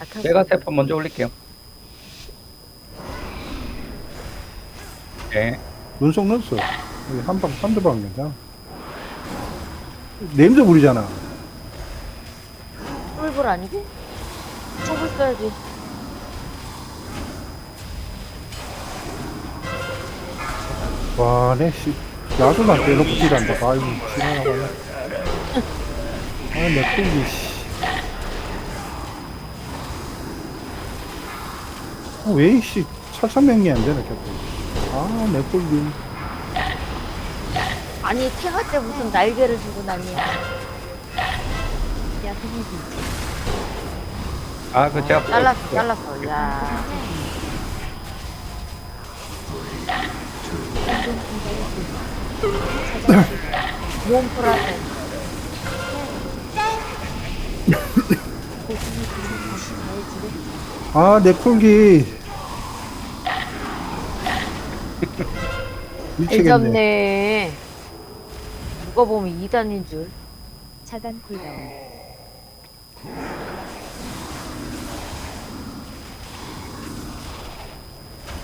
아, 켰어. 제가 세판 먼저 올릴게요. 네. 눈속 넣었어. 여기 한 방, 한두 방 괜찮아. 냄새 부리잖아. 쫄불 아니고? 쫄불 써야지. 와, 내 씨. 야수만 빼놓고 딜한다. 아이고, 지나가네. 아, 내 꿀기, 씨. 아, 왜, 이 씨. 찰창명이 안 되나, 자꾸. 아, 내 꿀기. 아니, 태가 때 무슨 날개를 주고 다니야. 아, 그 제가 잘랐어, 잘랐어. 야. 몸 풀어야 아, 내 꿀기. 미치겠네. 대접네. 누가 보면 2단인 줄. 차단 쿨다운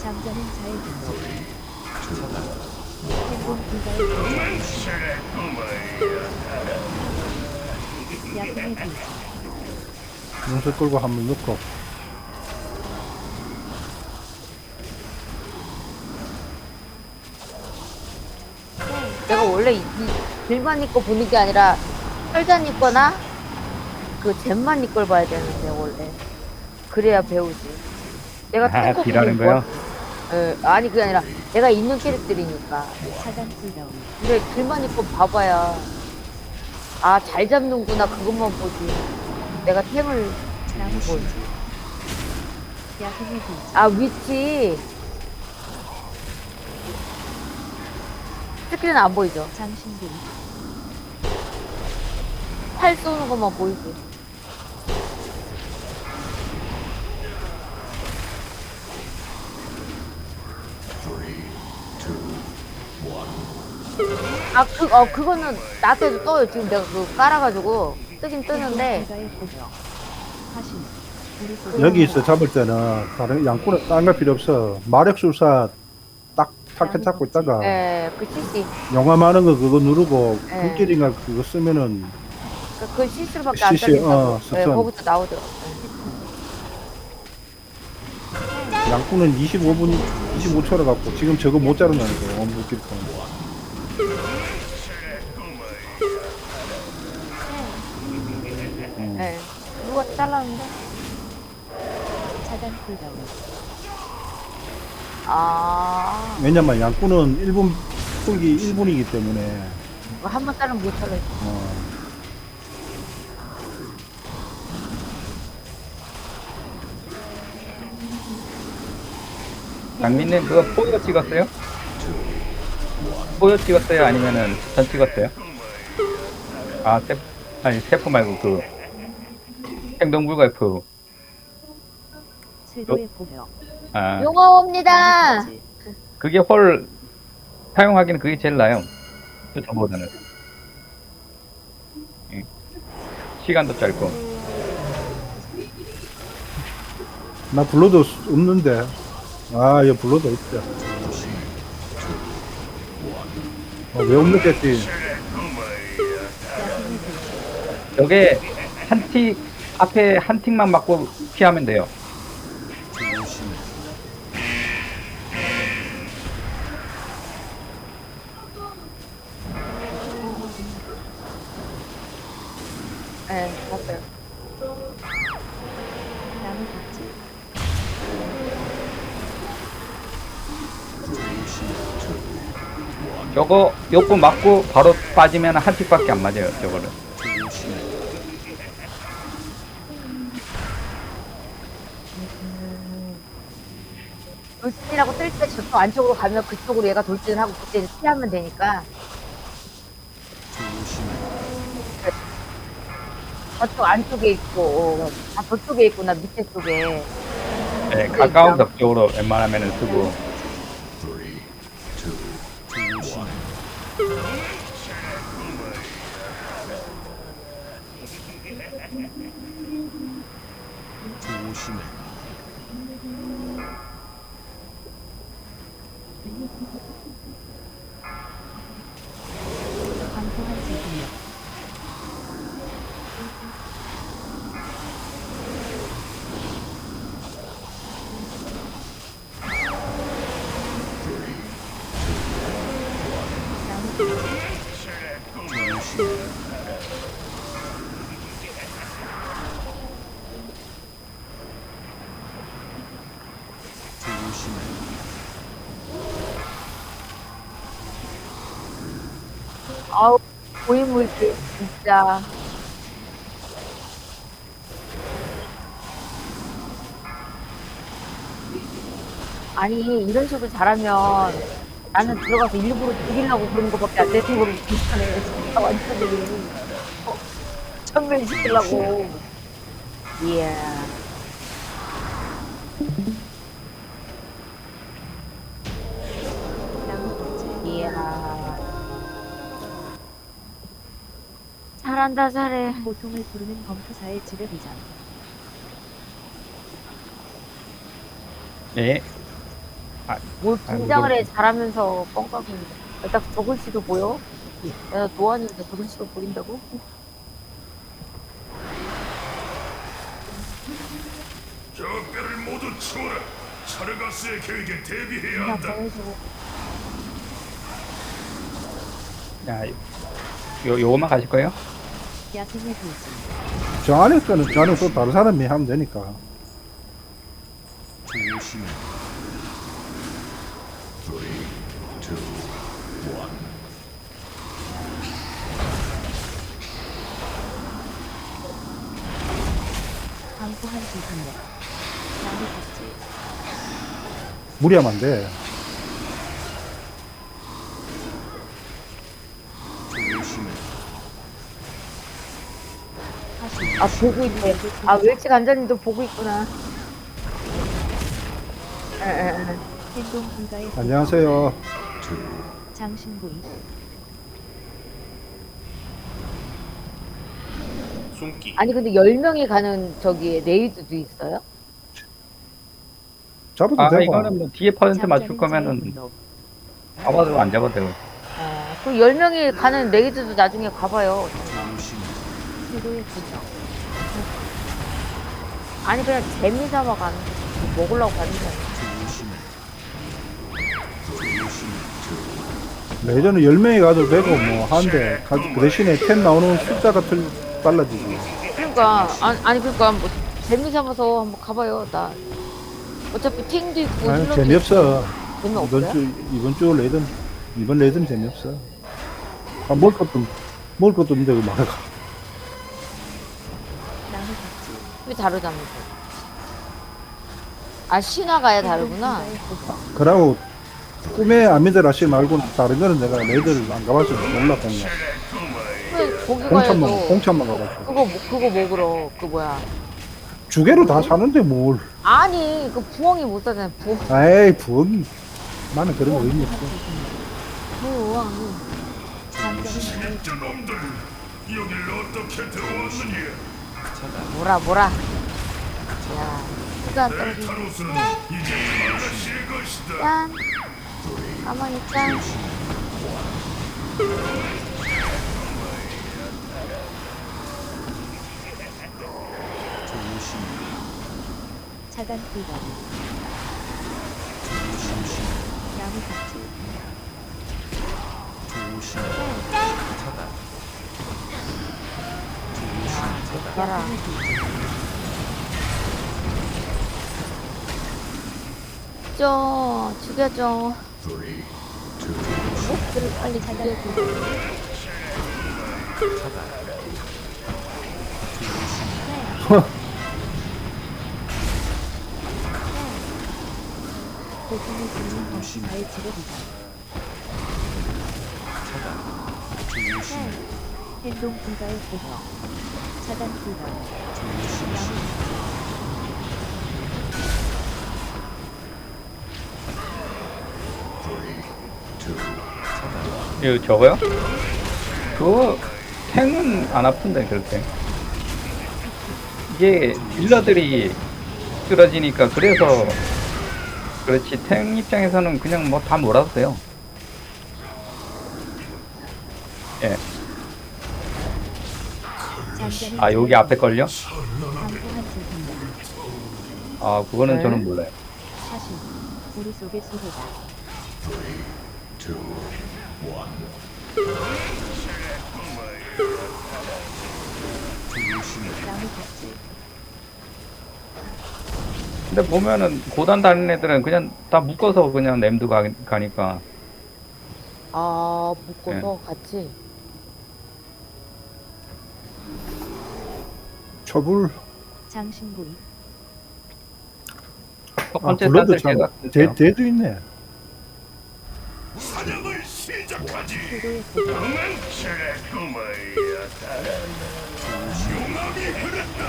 잠자는 자의 금지 행동 불가의 금지 야근의 금지 눈썹 끌고 한 번 넣고. 원래 이, 이 길만 입고 보는 게 아니라 혈단 입거나 그 잼만 입걸 봐야 되는데 원래 그래야 배우지. 내가 아, 탱커 비라는 거요? 뭐- 예, 아니 그게 아니라 내가 있는 캐릭터이니까. 근데 길만 입고 봐봐야 아 잘 잡는구나 그것만 보지. 내가 템을 금지 아 위치 스크린 안 보이죠? 장신구 팔 쏘는 것만 보이지. 아, 그, 어, 그거는 나한테도 떠요. 지금 내가 그거 깔아가지고 뜨긴 뜨는데. 속 여기서 잡을 때는 다른 양꾼은 딴거 필요 없어. 마력술사 딱 타켓 잡고 있다가 예, 그 CC. 영화 많은 거 그거 누르고 네. 불길인가 그거 쓰면은 그, 그 CC로밖에 안 CC, 뜨니까. 어, 예, 습관. 거기서 나오더라고. 양꾼은 25분 25초를 갖고 지금 저거 못 자른다니까 엄불길 거. 예. 누가 잘랐는데? 차단 쿨다운 아, 왜냐면 양꾼은 1분 풀기 1분이기 때문에 한번 자르면 못 잘라. 어, 장민님 그거 포효 찍었어요? 포효 찍었어요? 아니면은 전 찍었어요? 아, 세, 아니 세프 말고 그 행동불가의 프. 쇄도의 공격 아, 용어옵니다. 그게 홀 사용하기는 그게 제일 나아요. 그 저보다는. 예. 시간도 짧고. 나 불러도 없는데 아얘 불러도 있다. 어, 왜 없는겠지? 야근의 금지 저게 한 틱, 앞에 한 틱만 맞고 피하면 돼요. 저거 요거 맞고 바로 빠지면 한 틱밖에 안 맞아요. 저거를. 돌진이라고 뜰 때 저쪽 안쪽으로 가면 그쪽으로 얘가 돌진을 하고 그때 이제 피하면 되니까. 저쪽 안쪽에 있고, 아, 저쪽에 있구나, 밑에 쪽에. 네, 가까운 벽 쪽으로 웬만하면은 쓰고. 아우 고인물들 진짜. 아니 이런 식으로 잘하면 나는 들어가서 일부러 죽이려고 그런 거밖에 안 되는 거를 비슷하네. 진짜 완전히. 어, 천멸시키려고. 이야. 나 잘한다 잘해 고통을 부르는 검투사의 지뢰비전 예. 뭘 아이고, 긴장을 해. 잘하면서 뻥까고 일단 저글씨도 보여? 내가 도와주는데 저글씨도 보인다고? 적들을 모두 치워라. 차르가스의 계획에 대비해야 그냥 한다. 야, 요, 요거만 가실 거예요? 야생의 저 안에 거는 저 안에 또 다른 사람이 하면 되니까. 나무 무리하면 안 돼. 아 보고 있네 아 웰치 감자님도 보고 있구나 에 에 에. 행동 불가의 안녕하세요. 장신구이 숨기. 아니 근데 10명이 가는 저기 레이드도 있어요? 잡아도 아, 되고. 이거는 뭐 뒤에 퍼센트 맞출 거면은 잡아도 안 잡아도 되고. 어, 그 10명이 가는 레이드도 나중에 가봐요 최고의 부정 아니 그냥 재미 삼아 가는 거지 뭐 먹으려고 가는 게 아니야 예전에 10명이 가도 되고 뭐 하는데 가- 그 대신에 템 나오는 숫자가 틀 달라지지. 그러니까 아니, 아니 그러니까 뭐 재미 삼아서 한번 가봐요 나 어차피 탱도 있고 아, 힐러도 재미없어. 있고. 이번 재미없어요? 주 이번 주 레이든 이번 레이든 재미없어. 아, 먹을 것도 먹을 것도 없는데 왜 말아? 나무 번째 왜 다르다면서 아 신화가야 다르구나 그러고 꿈에 아미들 말고 다른 거는 내가 레이드를 안 가봐서 몰라 그냥. 왜 거기 공천만 가야죠 공천만 가봤어. 그거 뭐- 그거 먹으러 그 뭐야 주개로 다 사는데 뭘? 아니 그 부엉이 못 사잖아 부 에이 부엉이. 나는 그런 거 의미 없어. 부엉이 이 놈들 여길 어떻게 들어왔느냐? 뭐라 뭐라. 야 수단 떨어지고. 짠. 가만히 짠 차단 불가능 나무 봐라 야 돌진 쪄 죽여줘 목들을 빨리 고통을 검투사의 지뢰비전 행동 불가의 고정 차단 나무 이거 저거요? 그거 탱은 안 아픈데 그렇게. 이게 딜러들이 쓰러지니까 그래서 그렇지 탱 입장에서는 그냥 뭐다 돼요. 예. 아 여기 앞에 걸려? 아 그거는 네. 저는 몰라요. 사실 우리 속의 소리가 나무 껍질 근데 보면은 고단 다니는 애들은 그냥 다 묶어서 그냥 가, 가니까 아 묶어서 네. 같이 처불 장신구이 첫 아 번째 블러드 참 대, 대도 있네 사냥을 시작하지. 최고의 소리 꿈을 용암이 흐른다.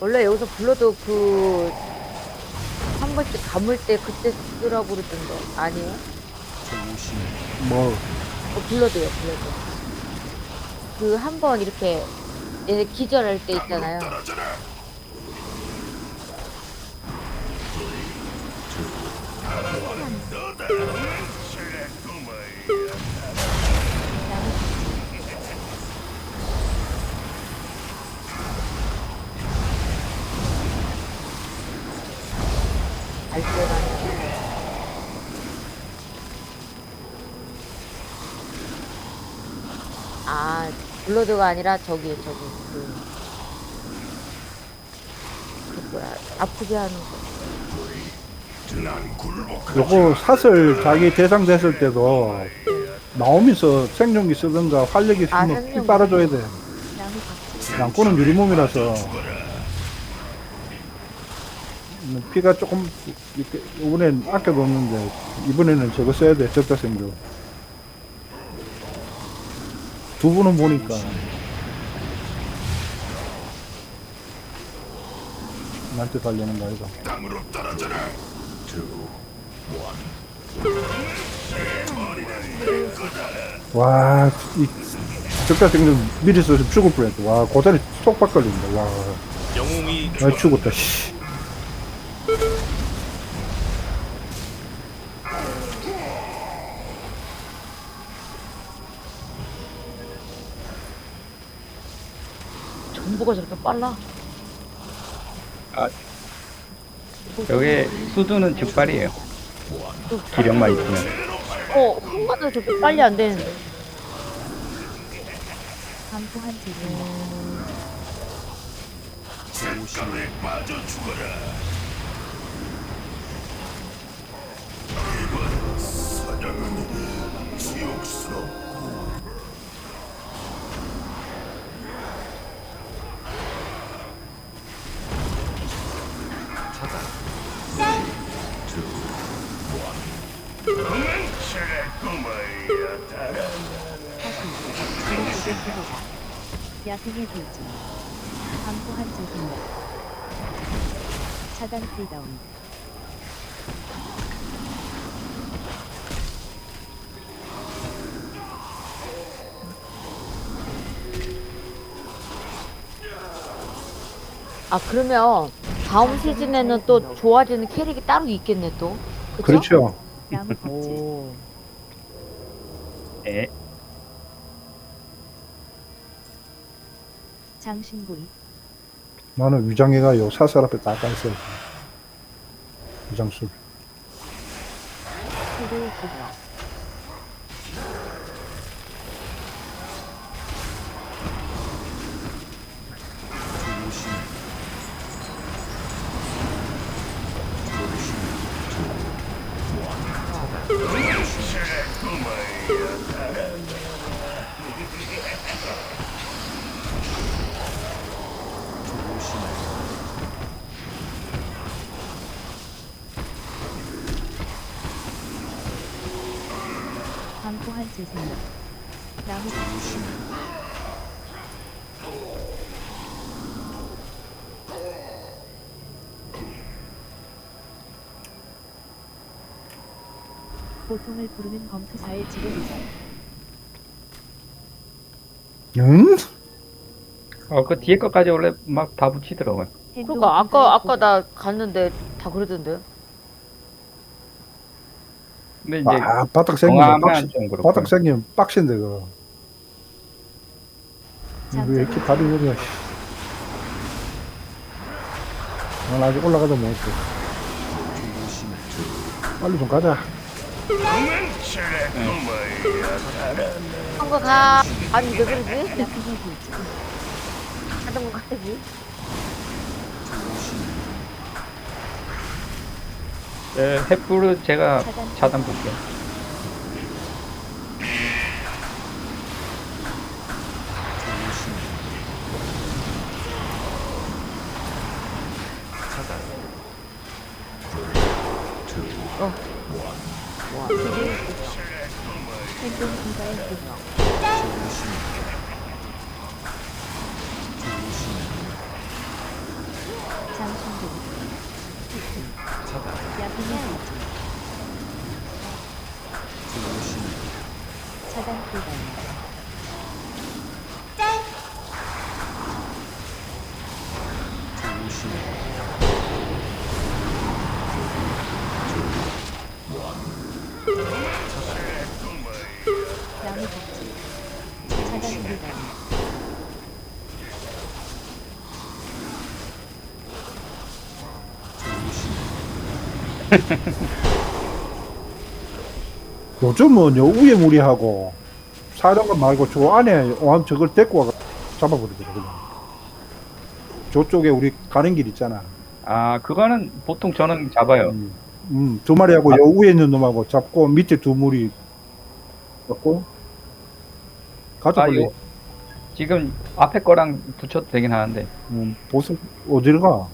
원래 여기서 불러도 그 한 번씩 감을 때 그때 쓰라고 그러던데 아니에요? 뭐 어, 불러도요 불러도 그 한 번 이렇게 얘네 기절할 때 있잖아요. 아 블러드가 아니라 저기 저기 그, 그 뭐야 아프게 하는 거. 요거 사슬 자기 대상 됐을 때도 나오면서 생존기 쓰든가 활력이 아, 있으면 피 생존기. 빨아줘야 돼 나무 껍질 양꼬는 유리몸이라서 피가 조금 이렇게 이번엔 아껴뒀는데 이번에는 저거 써야 돼 적자생조 두 분은 보니까 나한테 달려는 거 아이가 땅으로 떨어져라. 와, 이 적자생조 미리 써서 죽을 뻔했다. 와, 고다리 속박 걸린다. 와, 영웅이 나 죽었다. 씨. 전부가 저렇게 빨라 아, 여기 수두는 즉발이에요. 기력만 있으면. 어 한마디 저렇게 빨리 안 되는데. 이번 사냥은 지옥스럽고 야생의 돌진 강구한 제생명 차단 쿨다운 아 그러면 다음 시즌에는 또 좋아지는 캐릭이 따로 있겠네 또. 그쵸? 그렇죠. 나무 껍질 오. 예. 장신구이 나는 위장해가 요 사슬 앞에 딱 가있어. 위장술. 소리 강구한 나무 고통을 부르는 검투사의 지뢰 응? 어, 그 뒤에 것까지 원래 막 다 붙이더라고요. 그러니까 아까 아까 나 갔는데 다 그러던데. 근데 이제 아 바닥 생기면 빡시 정하면 좀 그렇고. 바닥 생기면 빡신데 그거 왜 이렇게 다리 오냐 난 아직 올라가도 못했어 빨리 좀 가자 한거 가. 아니 왜 그러지? 하던 거 가야지. 네, 횃불은 제가 차단 볼게요. 행동 분자의 기능 장신구 야근의 알지 차단 불가능 나무 복지 차단 불가능 요즘은 요 위에 무리하고 사령관 말고 저 안에 왕 저걸 데리고 와서 잡아버리더라 그냥. 저쪽에 우리 가는 길 있잖아. 아, 그거는 보통 저는 잡아요. 음, 음, 두 마리하고 요 위에 있는 놈하고 잡고 밑에 두 무리 잡고 가자 아, 빨리 요, 지금 앞에 거랑 붙여도 되긴 하는데. 음, 보스 어디를 가?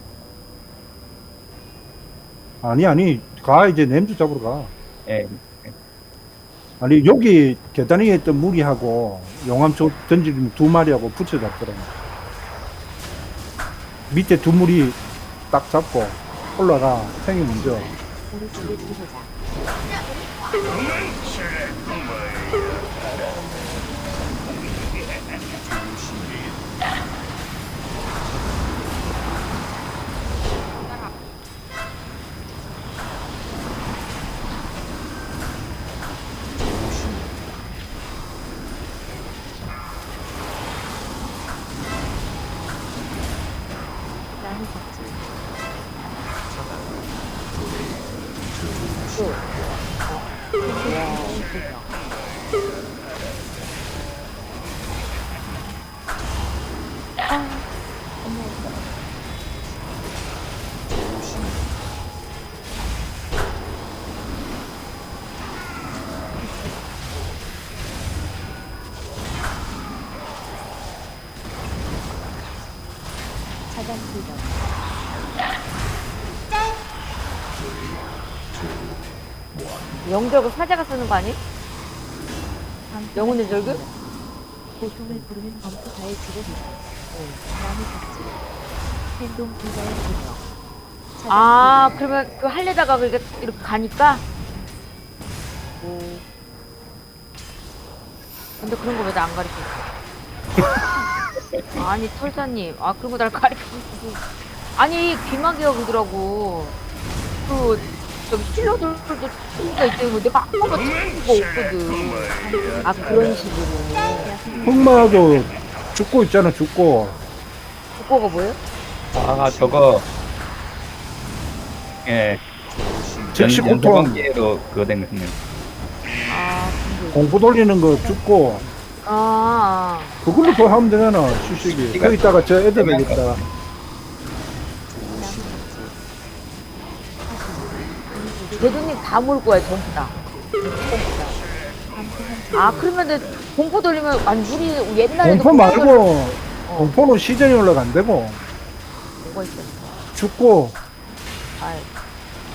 아니 아니 가 이제 냄새 잡으러 가 예. 아니 여기 계단 위에 있던 무리하고 용암 저 던지는 두 마리하고 붙여 잡더라 밑에 두 무리 딱 잡고 올라가 생이 먼저 오른쪽에 들어오자 차단 불가능 영절고 사자가 쓰는 거 아니? 영혼의 절규? 고통을 부르는 검토가의 지력이다. 나무 복지 행동 불가의 차단 아. 그러면 그 할려다가 그렇게 이렇게 가니까. 오. 근데 그런 거 왜 나 안 가르쳐? 아니 털사님, 아거날 주고. 아니 귀마개가 그러더라고. 그 저기 힐러들도 친구가 있대요. 내가 한 번도 친거 없거든. 아 그런 식으로. 흑마도 죽고 있잖아 죽고 국고가 뭐예요? 아, 저거. 예. 즉시 연- 고통 연소관계로 그거 된 거네. 아 근데. 공포 돌리는 거 죽고 아. 그걸로 더 하면 되잖아 휴식이 거기다가 저 애들 되겠다 대도님 다몰 거야 전부 다. 아 그러면은 공포 돌리면 아니 우리 옛날에도 공포 말고 돌- 공포는 시전이 올라간다고 뭐가 있어? 죽고 아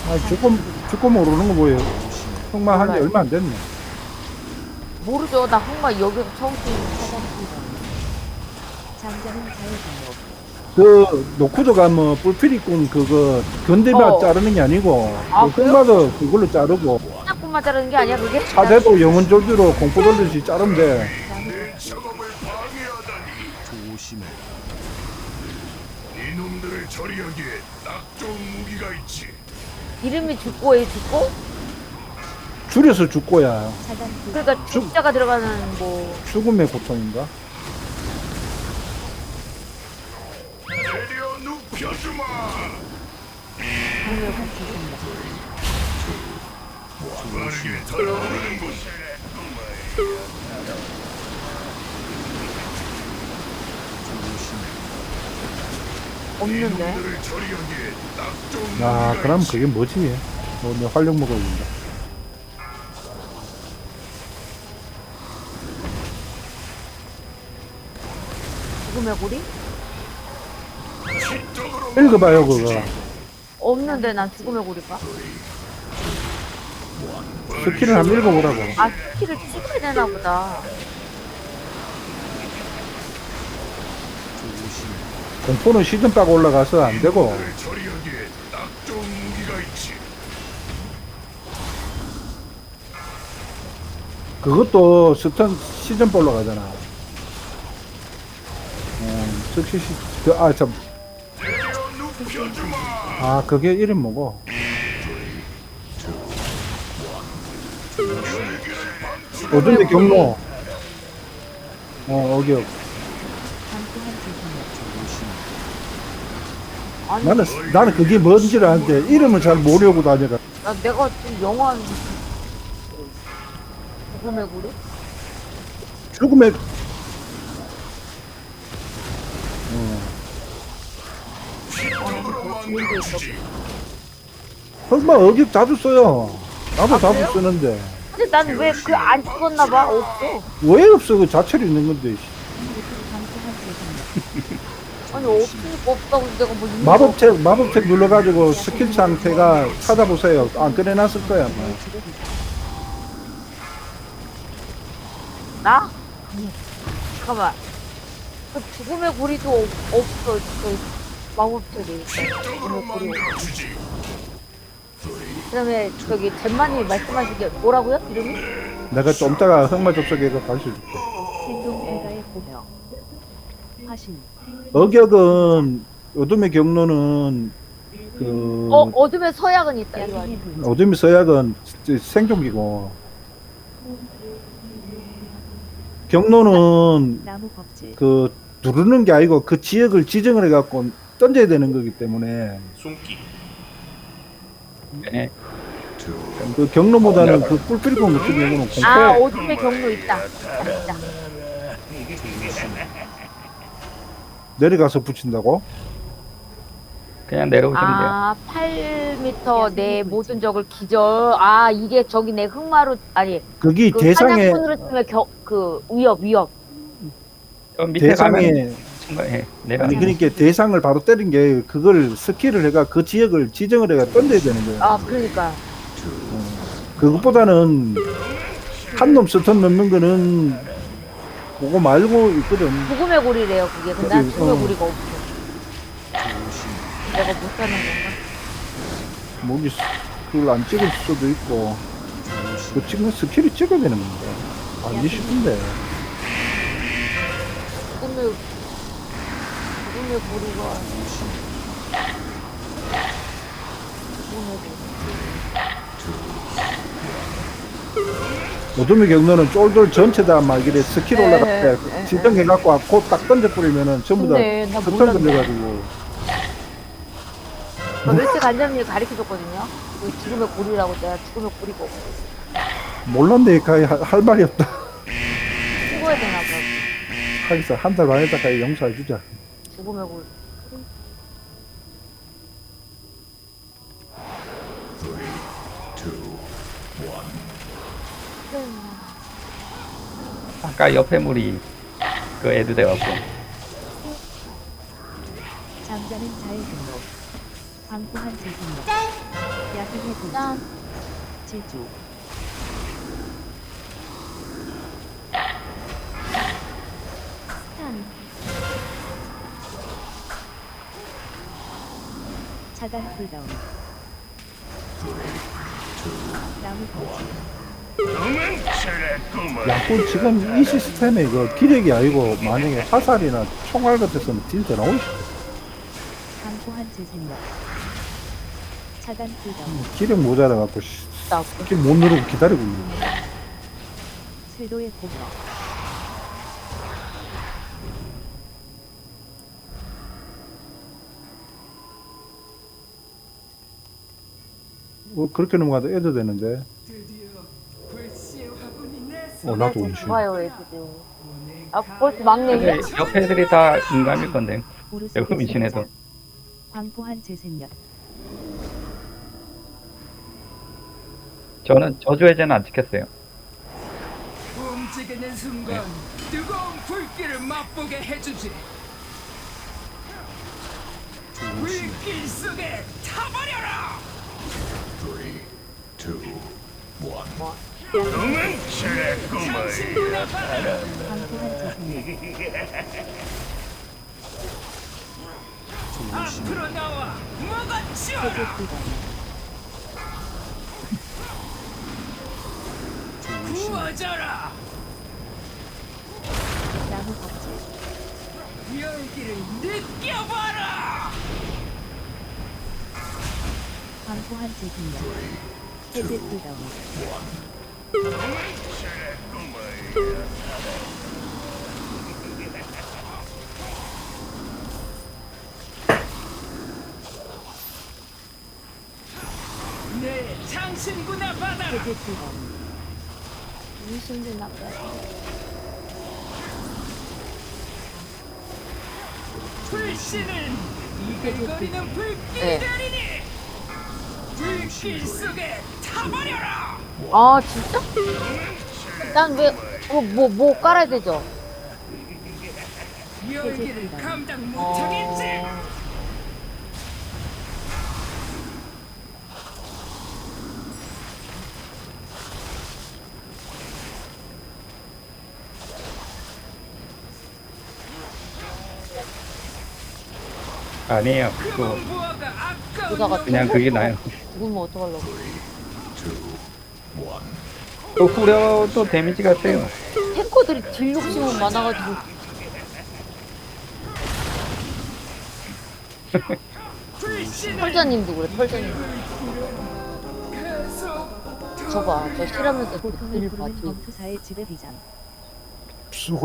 아 죽고 죽고 모르는 거 뭐예요 흑마 한지. 얼마 안 됐네 모르죠. 나 항마 여기서 처음 듣는 차단 장자는 자유분목 그 노쿠도 가면 뿔피리꾼 그거 건대밭 어. 자르는 게 아니고 아, 그 흑마도 그걸로 자르고 하나뿐만 자르는 게 아니야 그게? 사대도 영혼 졸주로 공포 돌듯이 돼 나무 복지 이놈들을 처리하기에 딱 좋은 무기가 있지. 이름이 죽고에 죽고? 줄여서 죽고야 그러니까 죽자가 들어가는 뭐 죽음의 고통인가? 빠르게 달아오르는 곳. 없는데. 이놈들을 처리하기에 딱 좋은 야 무기가 그럼. 그게 뭐지? 뭐내 활력 먹어야 된다 죽음의 고리? 읽어봐요 그거 없는데 난 죽음의 고리가? 스킬을 한번 읽어보라고 아 스킬을 찍어야 되나 보다. 공포는 시즌 빠고 올라가서 안 되고 이놈들을 처리하기에 딱 좋은 무기가 있지. 그것도 스턴 시즌 빠 올라가잖아 음, 즉시 시, 그, 아, 참. 아, 그게 이름 뭐고? 어딘데 경로? 어, 어기역. 아니 나는, 나는 그게 뭔지를 아는데, 이름을 잘 모르고 다녀가. 나 내가 좀 영화한 죽음의 고리? 죽음의, 지적으로 만들어주지. 설마 어기역 자주 써요. 나도 자주 그래요? 쓰는데. 근데 난 왜 그안 찍었나 봐. 없어. 왜 없어? 그 자체로 있는 건데. 씨. 아니 없으니까 없다고 내가 뭐 있는 마법책, 마법책 눌러가지고 스킬 상태가 찾아보세요. 안 꺼내놨을 거야, 뭐. 나? 잠깐만. 그 죽음의 고리도 없, 없어. 그 고리. 만들어주지. 그 다음에 저기 잼마님이 말씀하시게 뭐라고요? 이름이? 내가 좀 이따가 흑마 접속해서 가르쳐 줄게. 행동 불가의 고명. 화신. 어격은 어둠의 경로는 그 어 어둠의 서약은 있다 이거 불. 어둠의 서약은 생존기고 경로는 나무. 그 누르는 게 아니고 그 지역을 지정을 해갖고 던져야 되는 거기 때문에 숨기. 네. 그 경로보다는 그 뿔필고 같은 경우는 공포 아 어둠의 경로 있다. 아, 있다. 내려가서 붙인다고? 그냥 내려오시면 돼요. 아 8m 내 모든 적을 기절. 아 이게 저기 내 흑마로 아니 거기 그 대상에 사냥꾼으로 치면 겨, 그 위협 위협. 저 밑에 가면 대상에 충분히 내려. 아니 그러니까 대상을 바로 때린 게 그걸 스킬을 해가 그 지역을 지정을 해가 던져야 되는 거야. 아 그러니까 그것보다는 한 놈 스턴 넣는 거는 그거 말고 있거든. 죽음의 고리래요 그게. 근데 난 그치, 죽음의 어. 고리가 없어. 내가 못하는 건가? 뭐기 그걸 안 찍을 수도 있고 그 찍는 스킬이 찍어야 되는 건데 아니 싶은데 죽음의 죽음의 고리가. 어둠의 경로는 쫄돌 전체 다 막 이래 스킬 네, 올라갈 네, 때 지정 해갖고 곧딱 던져 뿌리면은 전부 다 근데 나 스턴 몰랐네. 걸려가지고 저 멸치 간장님 가르쳐 줬거든요. 그 죽음의 고리라고 내가 죽음의 없어. 몰랐네 가히 할, 할 말이 없다 찍어야 되나 봐. 하겠어 한달 반에다가 용서해 주자 죽음의 고리. 아까 옆에 물이 그 애드 돼갖고 잠자는 자의. 강구한 제기력. 야생의 불. 짠. 제주. 스탄. 차단 쿨다운. 나무. 도망치랬구만. 양꾼 지금 이 시스템에 그 기력이 아니고 만약에 화살이나 총알 같았으면 딜더 나오지. 강고한 재생력. 차단 구경. 기력 모자라 갖고 나못 누르고 기다리고 있는 거야. 쇄도의. 어, 그렇게 넘어가도 애도 되는데. 어, 나도 운신. 좋아요 애들이. 아 벌써 막내. 근데 옆에 애들이 다 인간일 건데. 여기 미신에도. 승자. 광고한 재생력. 저는 저주해제는 안 찍혔어요. 움직이는 순간 뜨거운 불길을 맛보게 해주지. 불길 속에 타버려라. 바다. 광고한 재생력. 앞으로 나와. 세계 구경. 구워져라. 나무 법제. 열기를 느껴봐라. 광고한 재생력. 구경. 내 장신구나 받아라. 무슨 나빠. 불씨는 이글거리는 네. 불길이니 불길 속에 타버려라. 아 진짜? 난 왜 뭐뭐 뭐 깔아야 되죠? 열기를 감당 못하겠지. 어... 아니에요. 그 그거 부하가 아까운 부자가 그냥 그게 나요. 죽으면 어떡하려고. 또 후려도 데미지가 세요. 탱커들이 딜 욕심은 많아가지고 털자님도 그래 털자님. 계속 저봐 저 실하면서 딜. 검투사의 지배비장. 수고